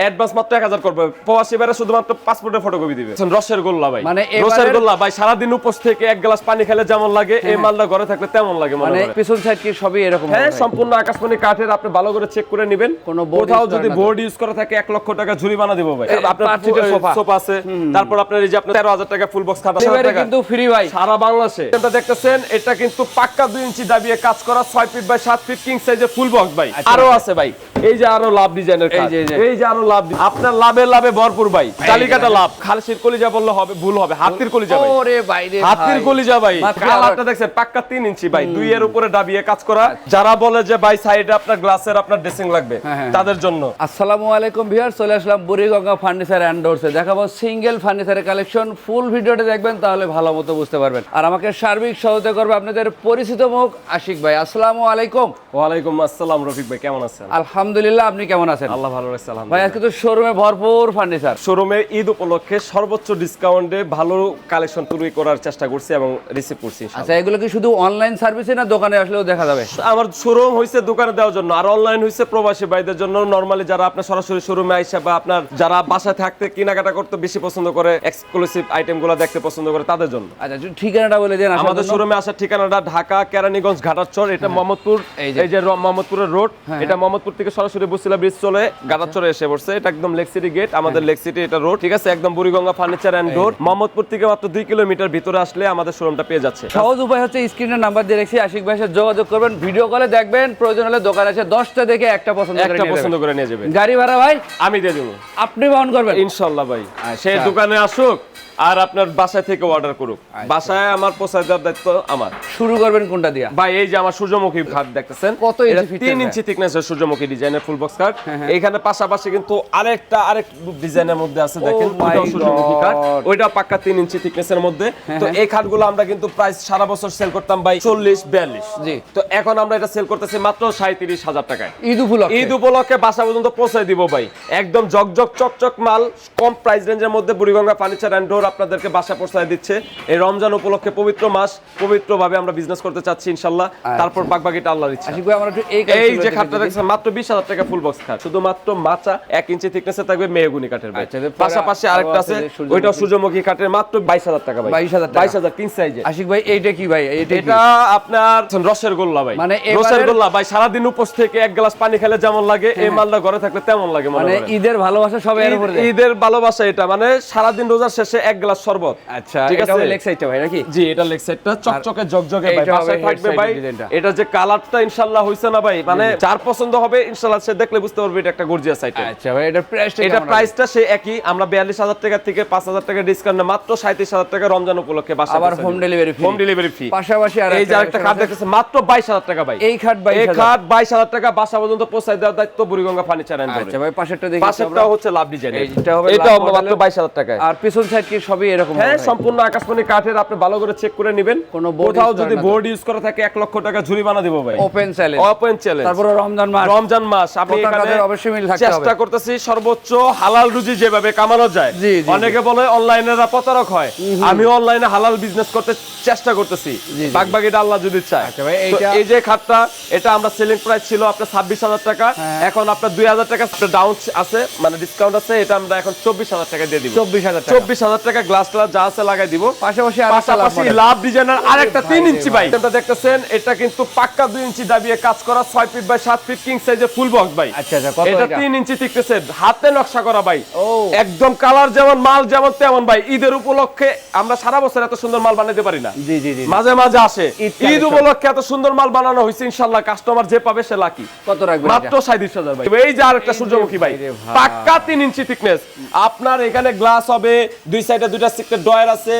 Advance মাত্র এক হাজার করবে। প্রবাসী বাইরে শুধুমাত্র পাসপোর্টের ফটোকপি দিবে। রসের গোল্লা ভাই। মানে রসের গোল্লা ভাই সারাদিন উপোস থেকে এক গ্লাস পানি খেলে যেমন লাগে এই মালটা ঘরে থাকলে তেমন লাগে মানে পিছন সাইড কি সবই এরকম হ্যাঁ সম্পূর্ণ আকাশমণি কাঠের আপনি ভালো করে চেক করে নেবেন। কোথাও যদি বোর্ড ইউজ করা থাকে এক লক্ষ টাকা জরিমানা দিব ভাই। আপনার সোফা। সোফা আছে। তারপর আপনার এই যে আপনার তেরো হাজার টাকা ফুল বক্স খাতা কিন্তু ফ্রি ভাই। সারা বাংলাদেশে। এটা দেখতেছেন এটা কিন্তু পাক্কা দুই ইঞ্চি দাবিয়ে কাজ করা ছয় ফিট বাই সাত ফিট কিং সাইজের ফুল বক্স ভাই। আচ্ছা। আরও আছে ভাই। এই যে আরও লাভ ডিজাইনের এই কাজ। যে, এই যে। আরও লাভ আপনার লাভে লাভে ভরপুর ভাই। তালিকাটা লাভ। খালসির কলিজা বললে হবে ভুল হবে। হাতির কলিজা ভাই। ওরে বাইরে হাতির কলিজা ভাই। কালারটা দেখছেন পাক্কা ইঞ্চি ভাই। দুই এর উপরে দাবিয়ে কাজ করা। যারা বলে যে ভাই সাইডে আপনার গ্লাসের আপনার ড্রেসিং লাগবে হ্যাঁ, হ্যাঁ। তাদের জন্য। আসসালামু আলাইকুম চলে আসলাম বুড়িগঙ্গা ফার্নিচার ডোরসে দেখাবো সিঙ্গেল ফার্নিচারের কালেকশন ফুল ভিডিওটা দেখবেন তাহলে ভালো মতো বুঝতে পারবেন। আর আমাকে সার্বিক সহায়তা করবে আপনাদের পরিচিত মুখ আশিক ভাই। আসসালামু আলাইকুম। ওয়ালাইকুম আসসালাম রফিক ভাই কেমন আছেন? আলহামদুলিল্লাহ। আপনি কেমন আছেন? আল্লাহ ভালো রাখছে ভাই আলহামদুলিল্লাহ আজকে তো শোরুমে ভরপুর ফার্নিচার শোরুমে ঈদ উপলক্ষে সর্বোচ্চ ডিসকাউন্টে ভালো কালেকশন তৈরি করার চেষ্টা করছি এবং রিসিভ করছি। আচ্ছা এগুলো কি শুধু অনলাইন সার্ভিসে না দোকানে আসলেও দেখা যাবে? আমার শোরুম হয়েছে দোকানে দেওয়ার জন্য আর অনলাইন হয়েছে প্রবাসী ভাইদের জন্য। নরমালি যারা আপনার সরাসরি শোরুমে আইসা বা আপনার যারা বাসায় থাকতে কেনাকাটা করতে বেশি পছন্দ করে এক্সক্লুসিভ আইটেমগুলো দেখতে পছন্দ করে তাদের জন্য। আচ্ছা ঠিকানাটা বলে দেন আমাদের শোরুমে আসার ঠিকানাটা ঢাকা কেরানীগঞ্জ ঘাটারচর এটা মোহাম্মদপুর এই যে। এই যে মোহাম্মদপুরের রোড এটা মোহাম্মদপুর থেকে সরাসরি বসিলা ব্রিজ চলে ঘাটারচরে এসে পড়ছে। এটা একদম লেক সিটি গেট আমাদের লেক সিটি এটা রোড ঠিক আছে? একদম Buriganga furniture and door Mohammadpur থেকে মাত্র দুই কিলোমিটার ভিতরে আসলে আমাদের শোরুমটা পেয়ে যাচ্ছে। সহজ উপায় হচ্ছে স্ক্রিনের নাম্বার দিয়ে রেখেছি আশিক ভাইয়ের সাথে যোগাযোগ করবেন ভিডিও কলে দেখবেন প্রয়োজন হলে দোকানে এসে দশটা দেখে একটা পছন্দ একটা পছন্দ করে নিয়ে যাবে গাড়ি ভাড়া ভাই আমি দিয়ে দেবো। আপনি বহন করবেন। ইনশাল্লাহ ভাই। আচ্ছা। সে দোকানে আসুক আর আপনার বাসায় থেকে অর্ডার করুক। বাসায় আমার পৌঁছায় দেওয়ার দায়িত্ব আমার। শুরু করবেন কোনটা দিয়া? ভাই এই যে আমার সূর্যমুখী খাট দেখতেছেন কত তিন? ইঞ্চি থিকনেসের সূর্যমুখী ডিজাইনের ফুল বক্স হ্যাঁ, এখানে পাশাপাশি কিন্তু আরেকটা আরেক ডিজাইনের মধ্যে আছে দেখেন God. হ্যাঁ, ওইটা পাক্কা তিন ইঞ্চি থিকনেসের মধ্যে। তো এই খাটগুলো আমরা কিন্তু প্রাইস সারা বছর সেল করতাম ভাই চল্লিশ বিয়াল্লিশ। তো এখন আমরা এটা সেল করতেছি মাত্র সাঁত্রিশ হাজার টাকায়। ঈদ উপলক্ষে। ঈদ উপলক্ষে বাসা পর্যন্ত পৌঁছায় দিব ভাই। একদম জকজক চকচক মাল কম প্রাইস রেঞ্জের মধ্যে বুড়িগঙ্গা ফার্নিচার অ্যান্ড ডোর আপনাদেরকে বাসা পৌঁছায় দিচ্ছে। এই রমজান উপলক্ষে পবিত্র মাস পবিত্রভাবে আমরা বিজনেস করতে চাচ্ছি ইনশাল্লাহ। তারপর বাগবাগিটা আল্লাহর ইচ্ছা। আমরা একটু এই যে খাটটা দেখছেন মাত্র বিশ হাজার টাকা ফুল বক্স খাট শুধুমাত্র মাচা এক ইঞ্চি থিকনেসে থাকবে মেহগুনি কাঠের আচ্ছা, পাশাপাশি আরেকটা আছে। ওইটা সূর্যমুখী কাঠের মাত্র বাইশ হাজার টাকা ভাই। 22,000 টাকা। বাইশ হাজার কিং সাইজে আশিক ভাই এইটা কি ভাই? এটা আপনার রসের গোল্লা ভাই। মানে রসের গোল্লা ভাই সারাদিন উপোস থেকে এক গ্লাস পানি খেলে যেমন লাগে এই মালটা ঘরে থাকলে তেমন লাগে মানে ঈদের ভালোবাসা সব এর উপরে ঈদের ভালোবাসা এটা মানে সারাদিন রোজার শেষে এক গ্লাস শরবত। আচ্ছা ঠিক এটা আছে? হবে লেগ সাইডটা ভাই নাকি? জি এটা লেগ সাইডটা চকচকে জগজগে ভাই head থাকবে ভাই। এটা যে কালারটা ইনশাআল্লাহ হইছে না ভাই মানে যার পছন্দ হবে ইনশাআল্লাহ সে দেখলে বুঝতে পারবে এটা একটা গর্জিয়াস আইটেম আচ্ছা ভাই এটা প্রাইসটা এটা প্রাইসটা সেই একই আমরা বিয়াল্লিশ হাজার টাকা থেকে পাঁচ হাজার টাকা ডিসকাউন্ট মাত্র সাঁত্রিশ হাজার টাকা রমজান উপলক্ষে বাসা আবার home delivery fee। Home delivery fee পাশাপাশি আর এই যে আরেকটা খাট দেখতেছে মাত্র বাইশ হাজার টাকা ভাই। এই খাট বাইশ এই হাজার। খাট বাইশ হাজার টাকা বাসা পর্যন্ত পৌঁছায় দেওয়ার দায়িত্ব বুড়িগঙ্গা ফার্নিচার এন্ড আচ্ছা ভাই পাশেরটা দেখি পাশেরটা হচ্ছে লাভ ডিজাইন হবে এটা মাত্র মডেলের। বাইশ হাজার টাকায়। আর পিছন সাইড কি সবই এরকম হ্যাঁ সম্পূর্ণ আকাশমণি কাঠের আপনি ভালো করে চেক করে নেবেন। কোথাও যদি বোর্ড ইউজ করা থাকে এক লক্ষ টাকা জরিমানা দিব ভাই। ওপেন চ্যালেঞ্জ ওপেন চ্যালেঞ্জ তারপরে রমজান মাস। রমজান মাস। আপনি এখানে অবশ্যই মিল থাকতে চেষ্টা করতেছি সর্বোচ্চ হালাল রুজি যেভাবে কামানো যায়। অনেকে বলে অনলাইনেরা প্রতারক হয়। আমি অনলাইনে হালাল বিজনেস করতে চেষ্টা করতেছি। বাগবাগিটা আল্লাহ যদি চায়। আচ্ছা এই যে খাটটা এটা আমরা সেলিং প্রাইস ছিল আপনার ছাব্বিশ হাজার টাকা। হ্যাঁ। এখন আপনার দুই হাজার টাকা ডাউন আছে মানে ডিসকাউন্ট আছে এটা আমরা এখন চব্বিশ হাজার টাকা দিয়ে দিব। চব্বিশ হাজার টাকা। চব্বিশ হাজার টাকা গ্লাস গ্লাস যা আছে লাগাই দিব। পাশাপাশি লাভ পাশাপাশি লাভ ডিজাইনের আরেকটা তিন ইঞ্চি ভাই। এটা দেখতেছেন এটা কিন্তু পাক্কা দুই ইঞ্চি দাবিয়ে কাজ করা ছয় ফিট বাই সাত ফিট কিং সাইজের ফুল বক্স ভাই। আচ্ছা, আচ্ছা, কত এটা এটা? তিন ইঞ্চি টিকতেছে হাতে নকশা করা ভাই। ও। একদম কালার যেমন মাল যেমন তেমন ভাই। ঈদের উপলক্ষে আমরা সারা বছর এত সুন্দর মাল বানাতে পারি না। জি জি জি মাঝে মাঝে আসে। ঈদ উপলক্ষে এত সুন্দর মাল বানানো হয়েছে ইনশাল্লাহ কাস্টমার যে পাবে সে লাকি কত রাখবেন মাত্র এটা? সাঁত্রিশ হাজার ভাই। এই যে আরেকটা এই যে সূর্যমুখী ভাই। পাক্কা তিন ইঞ্চি থিকনেস আপনার এখানে গ্লাস হবে দুই সাইডে দুইটা সিক্রেট ডয়ার আছে।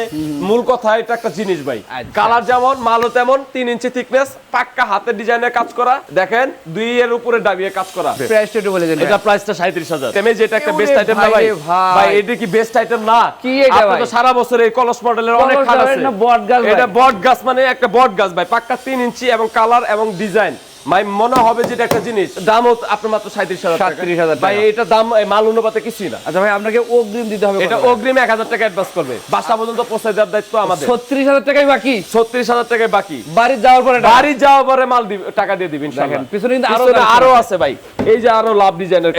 মূল কথা এটা একটা জিনিস ভাই। আচ্ছা। কালার যেমন মালও তেমন তিন ইঞ্চি থিকনেস পাক্কা হাতের ডিজাইনে কাজ করা। দেখেন দুই এর উপরে দাবিয়ে কাজ করা। প্রাইসটা একটু বলে দেন এটা প্রাইসটা সাঁত্রিশ হাজার। যেটা একটা বেস্ট আইটেম না ভাই ভাই। ভাই। ভাই এটা কি বেস্ট আইটেম না? কি এটা আপনি তো ভাই? সারা বছর এই কলস মডেলের অনেক খাট আছে। বট গাছ ভাই? এটা বট গাছ মানে একটা বট গাছ ভাই। পাক্কা তিন ইঞ্চি এবং কালার এবং ডিজাইন ভাই মনে হবে যেটা একটা জিনিস। দামও আপনার মাত্র সাঁত্রিশ হাজার 37,000 টাকা। ভাই এটা দাম এই মাল অনুপাতে কিছুই না। আচ্ছা ভাই আপনাকে অগ্রিম দিতে হবে এটা অগ্রিম এক হাজার টাকা অ্যাডভান্স করবে। বাসা পর্যন্ত পৌঁছে দেওয়ার দায়িত্ব আমাদের। ছত্রিশ হাজার টাকাই বাকি। ছত্রিশ হাজার টাকায় বাকি। বাড়ি যাওয়ার পরে বাড়ি যাওয়ার পরে মাল দিবে টাকা দিয়ে দিবেন পিছনে কিন্তু আরও আরও আছে ভাই। এই যে আরও লাভ ডিজাইনের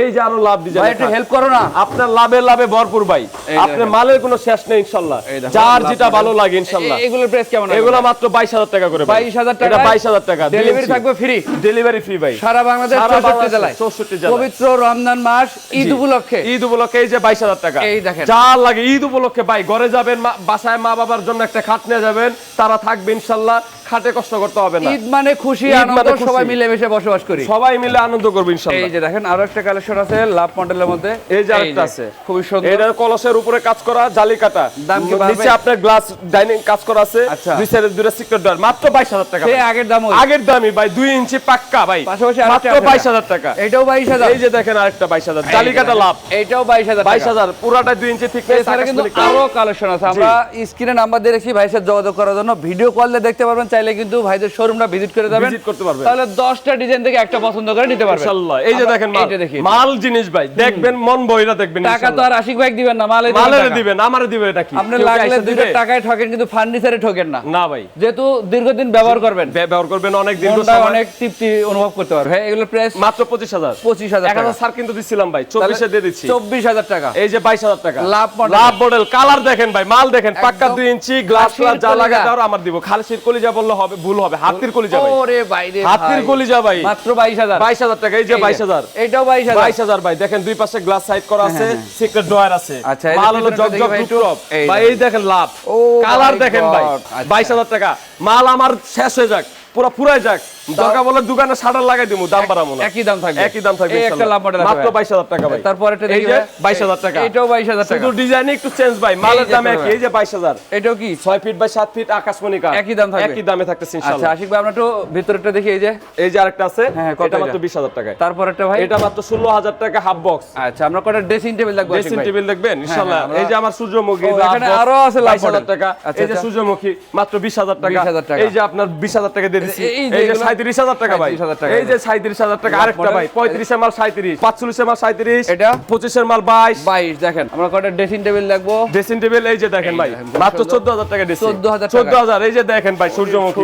এই যে, আরও লাভ ভাই ডিজাইনের একটু হেল্প করো না। আপনার লাভে লাভে ভরপুর ভাই। আপনার মালের কোনো শেষ নেই ইনশাল্লাহ। যার যেটা ভালো লাগে ইনশাল্লাহ। এগুলোর প্রাইস কেমন এগুলো মাত্র বাইশ হাজার টাকা করে বাইশ হাজার টাকা এটা বাইশ হাজার টাকা। ডেলিভারি থাকবে ফ্রি ডেলিভারি ফ্রি ভাই। সারা বাংলাদেশ চৌষট্টি জেলায়। 64 জেলায়। পবিত্র রমজান মাস ঈদ উপলক্ষে। ঈদ উপলক্ষে এই যে বাইশ হাজার টাকা। এই দেখেন। যা লাগে ঈদ উপলক্ষে ভাই ঘরে যাবেন বাসায় মা বাবার জন্য একটা খাট নিয়ে যাবেন তারা থাকবে ইনশাল্লাহ খাটে কষ্ট করতে হবে না। ঈদ মানে খুশি আনন্দ মানে। সবাই মিলেমিশে বসবাস করি। সবাই মিলে আনন্দ করব এই যে দেখেন আরও একটা কালেকশন আছে লাভ মডেলের মধ্যে। এই যে আরেকটা আছে। খুবই সুন্দর। এটার কলসের উপরে কাজ করা জালি কাটা। দাম কি বাড়বে? নিচে আপনার গ্লাস ডাইনিং কাজ করা আছে। আচ্ছা। দুই সাইডে দুটো সিক্রেট ডোর মাত্র বাইশ হাজার টাকা সেই আগের দাম। আগের দামই ভাই দুই ইঞ্চি পাক্কা ভাই। পাশাপাশি মাত্র বাইশ হাজার টাকা। এটাও বাইশ হাজার। এই যে দেখেন আরেকটা বাইশ হাজার। জালিকাটা লাভ। এইটাও বাইশ হাজার বাইশ হাজার। পুরাটা দুই ইঞ্চি ঠিক এছাড়া কিন্তু আরও কালেকশন আছে। আমরা স্ক্রিনে নাম্বার দিয়ে রেখেছি ভাইয়ের সাথে যোগাযোগ করার জন্য। ভিডিও কল দিয়ে দেখতে পারবেন চাইলে কিন্তু ভাইদের শোরুমটা ভিজিট করে যাবেন। Visit করতে পারবেন। তাহলে দশটা ডিজাইন থেকে একটা পছন্দ করে নিতে পারবেন। ইনশাআল্লাহ এই যে দেখেন মাল। দেখি। মাল জিনিস ভাই। দেখবেন মন বইরা দেখবেন টাকা তো আর আশিক ভাই দিবেন না মালে মালের দিবেন আমারে দিবে এটা কি? আপনি লাগলে দিবে? টাকায় ঠকেন কিন্তু ফার্নিচারে ঠকেন না। না ভাই। যেহেতু দীর্ঘদিন ব্যবহার করবেন। ব্যবহার করবেন অনেক দিন মনটা অনেক তৃপ্তি অনুভব করতে পারবে। হ্যাঁ এগুলো প্রাইস মাত্র পঁচিশ হাজার। পঁচিশ হাজার এক টাকা। হাজার সার কিন্তু দিচ্ছিলাম ভাই চব্বিশে দিয়ে দিচ্ছি। চব্বিশ হাজার টাকা। এই যে বাইশ হাজার টাকা। Love model। Love model colour দেখেন ভাই মাল দেখেন পাক্কা একদম দুই ইঞ্চি গ্লাস খাসির যা লাগে। তাও আমার দিব। খালসির কলিজা বললে হবে ভুল হবে হাতির কলিজা ভাই। ওরে বাইরে হাতির কলিজা ভাই। মাত্র বাইশ হাজার। বাইশ হাজার টাকা এই যে বাইশ হাজার। এইটাও বাইশ হাজার। ভাই দেখেন দুই পাশে গ্লাস সাইড করা আছে সিক্রেট ড্রয়ার আছে। আচ্ছা, মাল হলো ভিতরটা জগ জগ ভাই এই ভাই দেখেন লাভ। কালার দেখেন ভাই। God, আচ্ছা। বাইশ হাজার টাকা। মাল আমার শেষ হয়ে যাক পুরো ফুরাই যাক। দরকার বলে দোকানে শাটার লাগাই দিমু দাম বাড়াবো না। একই দাম থাকবে। একই দাম থাকবে একটা লাভ মডেল মাত্র বাইশ হাজার টাকা ভাই। তারপর একটা এই দেখি যে ভাই। বাইশ হাজার টাকা। এটাও বাইশ হাজার টাকা। শুধু ডিজাইন একটু চেঞ্জ ভাই। মালের দাম একই এই যে বাইশ হাজার। এটাও কি? ছয় ফিট বাই সাত ফিট আকাশমণি কাঠ একই দাম থাকবে? একই দামে থাকতেছে আচ্ছা আশিক ভাই আমরা একটু ভিতরেরটা দেখি এই যে। এই যে আরেকটা আছে হ্যাঁ, এটা এটা? মাত্র বিশ হাজার টাকায়। তারপর একটা ভাই। এটা মাত্র ষোলো হাজার টাকা হাফ বক্স আচ্ছা আমরা কটা ড্রেসিং টেবিল দেখব ড্রেসিং টেবিল দেখবেন ইনশাআল্লাহ এই যে আমার সূর্যমুখী এখানে আরও আছে লাভ 22,000 টাকা। আচ্ছা, এই যে আচ্ছা। সূর্যমুখী মাত্র বিশ হাজার টাকা। 20,000 টাকা। এই যে আপনার বিশ হাজার টাকা দিয়ে দিচ্ছি এই যে সাঁত্রিশ হাজার টাকা ভাই 35,000 টাকা। এই যে সাঁত্রিশ হাজার টাকা আরেকটা। ভাই পঁয়ত্রিশের মাল সাঁত্রিশ পাঁচচল্লিশের মাল সাঁত্রিশ এটা? পঁচিশের মাল বাইশ বাইশ দেখেন আমরা কটা ড্রেসিং টেবিল দেখব ড্রেসিং টেবিল এই যে দেখেন ভাই মাত্র। চোদ্দ হাজার টাকা দিচ্ছি 14,000 টাকা। চোদ্দ হাজার এই যে দেখেন ভাই সূর্যমুখী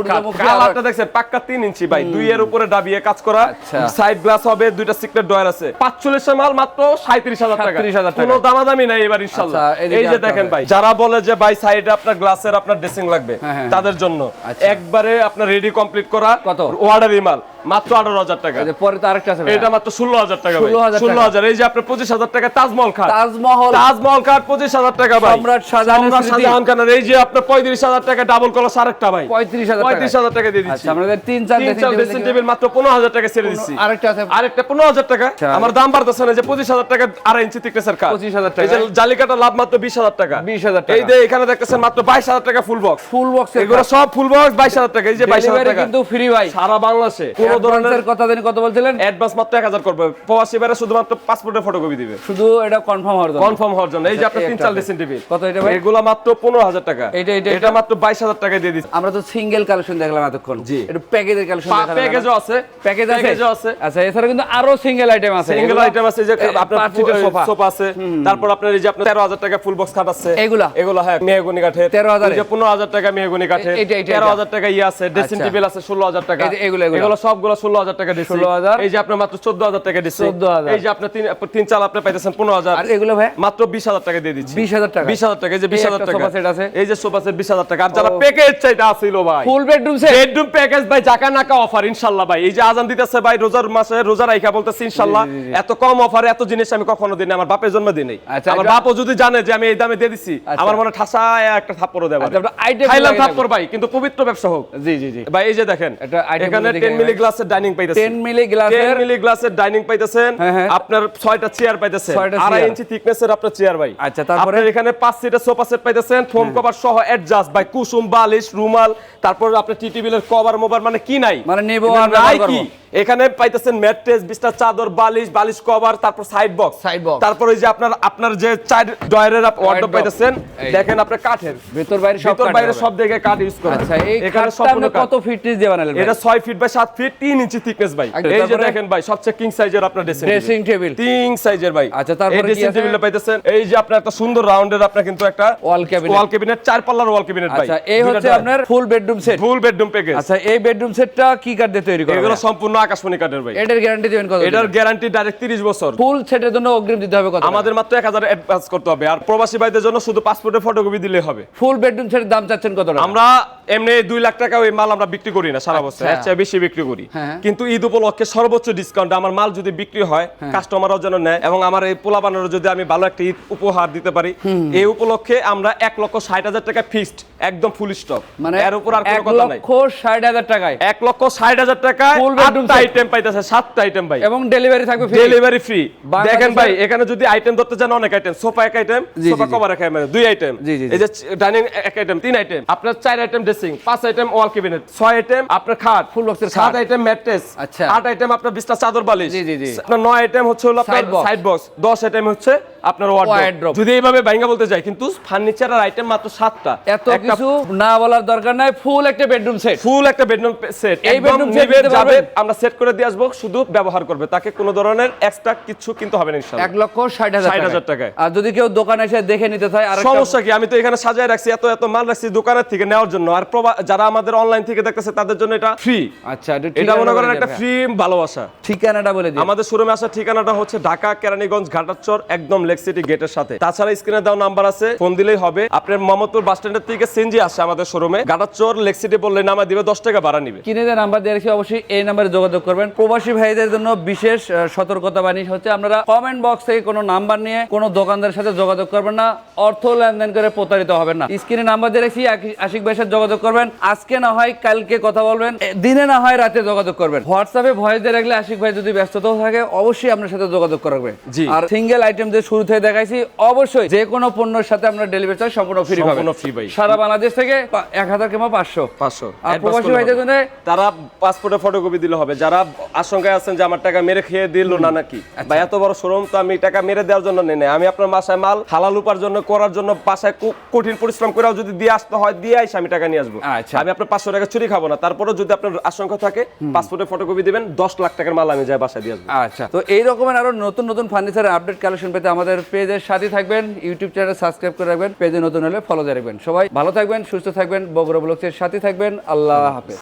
কালারটা দেখছেন পাক্কা তিন ইঞ্চি ভাই দুই এর উপরে ডাবিয়ে কাজ করা আচ্ছা। সাইড গ্লাস হবে দুইটা সিক্রেট ডয়ার আছে পাঁচচল্লিশের মাল মাত্র সাঁত্রিশ হাজার টাকা 37,000 টাকা। কোনো দামাদামি নাই এবার ইনশাল্লাহ আচ্ছা, এই যে দেখেন ভাই যারা বলে যে ভাই সাইডে আপনার গ্লাসের আপনার ড্রেসিং লাগবে হ্যাঁ, হ্যাঁ। তাদের জন্য আচ্ছা। একবারে আপনার রেডি কমপ্লিট করা কত? অর্ডারি মাল মাত্র আঠারো হাজার টাকা। পরে তো আরেকটা আছে এটা মাত্র ষোলো হাজার টাকা ষোলো হাজার এই যে আপনার পঁচিশ হাজার টাকা তাজমহল খাট। তাজমহল। তাজমহল কাঠ পঁচিশ হাজার টাকা ভাই। সম্রাট শাহজাহান খানের এই যে আপনার পঁয়ত্রিশ হাজার টাকা ডাবল কলস আরেকটা ভাই। পঁয়ত্রিশ হাজার পঁয়ত্রিশ হাজার টাকা দিয়ে দিচ্ছি। আচ্ছা আমাদের তিন চার তিন চার ড্রেসিং টেবিল মাত্র পনেরো হাজার টাকা ছেড়ে দিচ্ছি। আরেকটা আছে। আরেকটা পনেরো হাজার টাকা। আচ্ছা। আমার দাম বাড়তেছে না যে পঁচিশ হাজার টাকা আড়াই ইঞ্চি thickness-এর কাঠ 25,000 এই টাকা। জালিকাটা লাভ মাত্র বিশ হাজার টাকা। 20,000 টাকা। এই যে এখানে দেখতেছেন মাত্র বাইশ হাজার টাকা ফুল বক্স ফুল বক্স এগুলো সব ফুল বক্স বাইশ হাজার টাকা। এই যে বাইশ হাজার টাকা। কিন্তু ফ্রি ভাই। সারা বাংলাদেশে। কোনো ধরনের কথা জানি কত বলছিলেন? অ্যাডভান্স মাত্র এক হাজার করবে। প্রবাসী বাইরে শুধুমাত্র পাসপোর্টের ফটোকপি দিবে। শুধু এটা কনফার্ম হওয়ার জন্য। কনফার্ম হওয়ার জন্য। এই যে তিন একটা চার আছে। ড্রেসিং কত এটা ভাই? এগুলো মাত্র পনেরো হাজার টাকা। এইটা, এইটা, এটা মাত্র বাইশ হাজার টাকা দিয়ে দিচ্ছি। আমরা তো সিঙ্গেল কালেকশন দেখলাম এতক্ষণ। জি। একটু প্যাকেজের কালেকশন দেখালাম। প্যাকেজও আছে। প্যাকেজ আছে? প্যাকেজও আছে। আচ্ছা এছাড়া কিন্তু আরও সিঙ্গেল আইটেম আছে। সিঙ্গেল আইটেম আছে যে আপনার সোফা। সোফা আছে। তারপর আপনার এই যে আপনার তেরো হাজার টাকা ফুল বক্স খাট আছে। এগুলা? এগুলো হ্যাঁ মেহগুনি 13,000 যে পনেরো হাজার টাকা মেহগুনি তেরো হাজার টাকা ইয়ে আছে। ড্রেসিং আচ্ছা। টেবিল আছে ষোলো হাজার টাকা। এই যে এগুলো, এগুলো। এগুলো সবগুলো ষোলো হাজার টাকা দিচ্ছি 16,000 এই যে আপনার মাত্র চোদ্দ হাজার টাকা দিচ্ছি 14,000 এই যে আপনার তিন তিন চাল আপনি পাইতেছেন পনেরো হাজার। আর এগুলো ভাই? মাত্র বিশ হাজার টাকা দিয়ে দিচ্ছি। 20,000 টাকা? বিশ হাজার টাকা এই যে বিশ হাজার টাকা। সোফা সেট আছে? এই যে সোফা সেট বিশ হাজার টাকা। আর যারা প্যাকেজ চাইতে আসিল ভাই। Full bedroom set bedroom package ভাই জাকা নাকা অফার ইনশাল্লাহ ভাই। এই যে আজান দিতেছে ভাই রোজার মাসে রোজা রাইখা বলতেছি ইনশাল্লাহ। এত কম অফারে এত জিনিস আমি কখনো দিই না আমার বাপের জন্ম দিই নাই। আচ্ছা, আমার বাপও যদি জানে যে আমি এই দামে দিয়ে দিচ্ছি আচ্ছা। আমার মনে ঠাসায় একটা থাপ্পড়ও দেবে item খাইলাম থাপ্পড় ভাই কিন্তু পবিত্র ব্যবসা হোক। জি জি জি। ভাই এই যে দেখেন এটা এখানে 10 মিলি ভাই। গ্লাসের ডাইনিং পাইতেছেন। 10 মিলি গ্লাসের 10 মিলি গ্লাসের ডাইনিং পাইতেছেন। হ্যাঁ, হ্যাঁ। আপনার ছয়টা চেয়ার পাইতেছেন। ইঞ্চি থিকনেসের আপনার চেয়ার ভাই। আচ্ছা, তারপরে? আপনার এখানে পাঁচ সিটের সোফা সেট পাইতেছেন ফোম কভার সহ অ্যাডজাস্ট ভাই কুসুম বালিশ রুমাল তারপর আপনার টি টেবিলের কভার মোবার মানে কি নাই? মানে নিবো আর নাই কি? এখানে পাইতেছেন ম্যাট্রেস বিছনা চাদর বালিশ বালিশ কভার তারপর সাইড বক্স Side box। তারপর এই যে আপনার আপনার যে চার ডয়ারের ওয়ার্ডরোব। পাইতেছেন। দেখেন আপনার কাঠের। ভেতর বাইরে সব ভিতর কাঠ বাইরে সব দিকে কাঠ ইউজ করা। আচ্ছা এই এখানে সম্পূর্ণ আপনি কত ফিটনেস দিয়ে বানালেন এটা ছয় ফিট বাই সাত ফিট তিন ইঞ্চি থিকনেস ভাই। এই যে দেখেন ভাই সবচেয়ে কিং সাইজের আপনার ড্রেসিং ড্রেসিং টেবিল কিং সাইজের ভাই। আচ্ছা, তারপরে এই ড্রেসিং? টেবিলটা পাইতেছেন এই যে আপনার একটা সুন্দর রাউন্ডের আপনার কিন্তু একটা Wall cabinet। ওয়াল ক্যাবিনেট চার পাল্লার ওয়াল ক্যাবিনেট ভাই। আচ্ছা এই হচ্ছে আপনার full bedroom set full bedroom package আচ্ছা এই বেডরুম সেটটা কি কাঠ দিয়ে তৈরি করা এগুলো সম্পূর্ণ আকাশমণি কাঠের ভাই। এটার গ্যারান্টি দিবেন কত এটার গ্যারান্টি ডাইরেক্ট 30 বছর। ফুল সেটের জন্য অগ্রিম দিতে হবে কত আমাদের মাত্র 1000 অ্যাডভান্স করতে হবে। আর প্রবাসী ভাইদের জন্য শুধু পাসপোর্টের ফটোকপি দিলে হবে। ফুল বেডরুম সেটের দাম চাচ্ছেন কত আমরা এমনি দুই লাখ টাকা ওই মাল আমরা বিক্রি করি না সারা বছর। আচ্ছা। এর চেয়ে বেশি বিক্রি করি। হ্যাঁ। কিন্তু ঈদ উপলক্ষে সর্বোচ্চ ডিসকাউন্ট আমার মাল যদি বিক্রি হয় হ্যাঁ। কাস্টমারও যেন নেয় এবং আমার এই পোলা বানানোর যদি আমি ভালো একটা ঈদ উপহার দিতে পারি এই উপলক্ষে আমরা এক লক্ষ ষাট হাজার টাকা ফিক্সড একদম ফুল স্টক মানে এর উপর আর কোনো কথা নাই লক্ষ ষাট হাজার টাকায় এক লক্ষ ষাট হাজার টাকায় আটটা আইটেম পাইতেছে সাতটা আইটেম ভাই এবং ডেলিভারি থাকবে free। ডেলিভারি ফ্রি দেখেন ভাই এখানে যদি আইটেম ধরতে চান অনেক আইটেম সোফা এক আইটেম সোফা। কভার এক আইটেম দুই আইটেম। এই যে ডাইনিং এক আইটেম তিন আইটেম আপনার চার আইটেম ড্রেসিং পাঁচ আইটেম ওয়াল ক্যাবিনেট ছয় আইটেম আপনার খাট এর সাত খাট। আইটেম ম্যাট্রেস আচ্ছা। আট আইটেম আপনার বিছনা চাদর বালিশ জি, জি, জি। আপনার নয় আইটেম হচ্ছে হলো আপনার সাইড বক্স দশ আইটেম হচ্ছে আপনার। যদি এইভাবে বলতে কিন্তু ফার্নিচার আর আইটেম মাত্র সাতটা। এত কিছু না বলার দরকার নাই ফুল একটা বেডরুম সেট ফুল একটা বেডরুম সেট এই নিবে দিতে যাবে আমরা সেট করে দিয়ে আসব শুধু ব্যবহার করবে। তাকে কোনো ধরনের এক্সট্রা কিছু কিন্তু হবে না ইনশাআল্লাহ। এক লক্ষ ষাট হাজার 60,000 টাকায়। আর যদি কেউ দোকানে এসে দেখে নিতে চায় আর সমস্যা কি? আমি তো এখানে সাজায় রাখছি এত এত মাল রাখছি দোকানের থেকে নেওয়ার জন্য। আর যারা আমাদের অনলাইন থেকে দেখতেছে তাদের জন্য এটা ফ্রি আচ্ছা এটা মনে করেন একটা ফ্রি ভালোবাসা। ঠিকানাটা বলে দিন আমাদের শোরুমে আসার ঠিকানাটা হচ্ছে ঢাকা কেরানীগঞ্জ ঘাটাচর একদম লেক গেটের সাথে। তাছাড়া স্ক্রিনে দেওয়া নাম্বার আছে ফোন দিলেই হবে। আপনার মোহাম্মদপুর বাস স্ট্যান্ডের থেকে সেনজি আসে আমাদের শোরুমে ঘাটাচর লেক সিটি বললে নামা দিবে দশ টাকা ভাড়া নিবে। কিনে যে নাম্বার দিয়ে রেখে অবশ্যই এই নাম্বারে যোগাযোগ করবেন। প্রবাসী ভাইদের জন্য বিশেষ সতর্কতা বাণী হচ্ছে আপনারা কমেন্ট বক্স থেকে কোনো নাম্বার নিয়ে কোনো দোকানদারের সাথে যোগাযোগ করবেন না। অর্থ লেনদেন করে প্রতারিত হবেন না। স্ক্রিনে নাম্বার দিয়ে আকি- আশিক ভাইয়ের সাথে যোগাযোগ করবেন। আজকে না হয় কালকে কথা বলবেন। দিনে না হয় রাতে যোগাযোগ করবেন। হোয়াটসঅ্যাপে ভয়েস দিয়ে রাখলে আশিক ভাই যদি ব্যস্ততাও থাকে অবশ্যই আপনার সাথে যোগাযোগ করবে। জি। আর সিঙ্গেল আইটেম দিয়ে শুরু থেকে দেখাইছি অবশ্যই যে কোনো পণ্যের সাথে আপনার ডেলিভারি চার্জ সম্পূর্ণ ফ্রি পাবেন। সম্পূর্ণ free ভাই। সারা বাংলাদেশ থেকে এক হাজার কিংবা পাঁচশো। পাঁচশো। আর প্রবাসী ভাইদের জন্য তারা পাসপোর্টের ফটোকপি দিলে হবে। যারা আশঙ্কায় আছেন যে আমার টাকা মেরে খেয়ে দিল না নাকি। বা এত বড় শোরুম তো আমি টাকা মেরে দেওয়ার জন্য নেই আমি আপনার বাসায় মাল হালাল উপার জন্য করার জন্য বাসায় কঠিন পরিশ্রম করেও যদি দিয়ে আসতে হয় দিয়ে আইসা আমি টাকা নিয়ে আসব। আচ্ছা। আমি আপনার পাঁচশো টাকা চুরি খাব না। তারপরে যদি আপনার আশঙ্কা থাকে পাসপোর্টের ফটোকপি দিবেন দশ লাখ টাকার মাল আমি যাই বাসায় দিয়ে আসব। আচ্ছা। তো এই রকমের আরও নতুন নতুন ফার্নিচারের আপডেট কালেকশন পেতে আমাদের পেজের সাথে থাকবেন ইউটিউব চ্যানেল সাবস্ক্রাইব করে রাখবেন, পেজে নতুন হলে ফলো দিয়ে রাখবেন। সবাই ভালো থাকবেন, সুস্থ থাকবেন, বগুড়া ব্লগসের সাথে থাকবেন, আল্লাহ হাফেজ।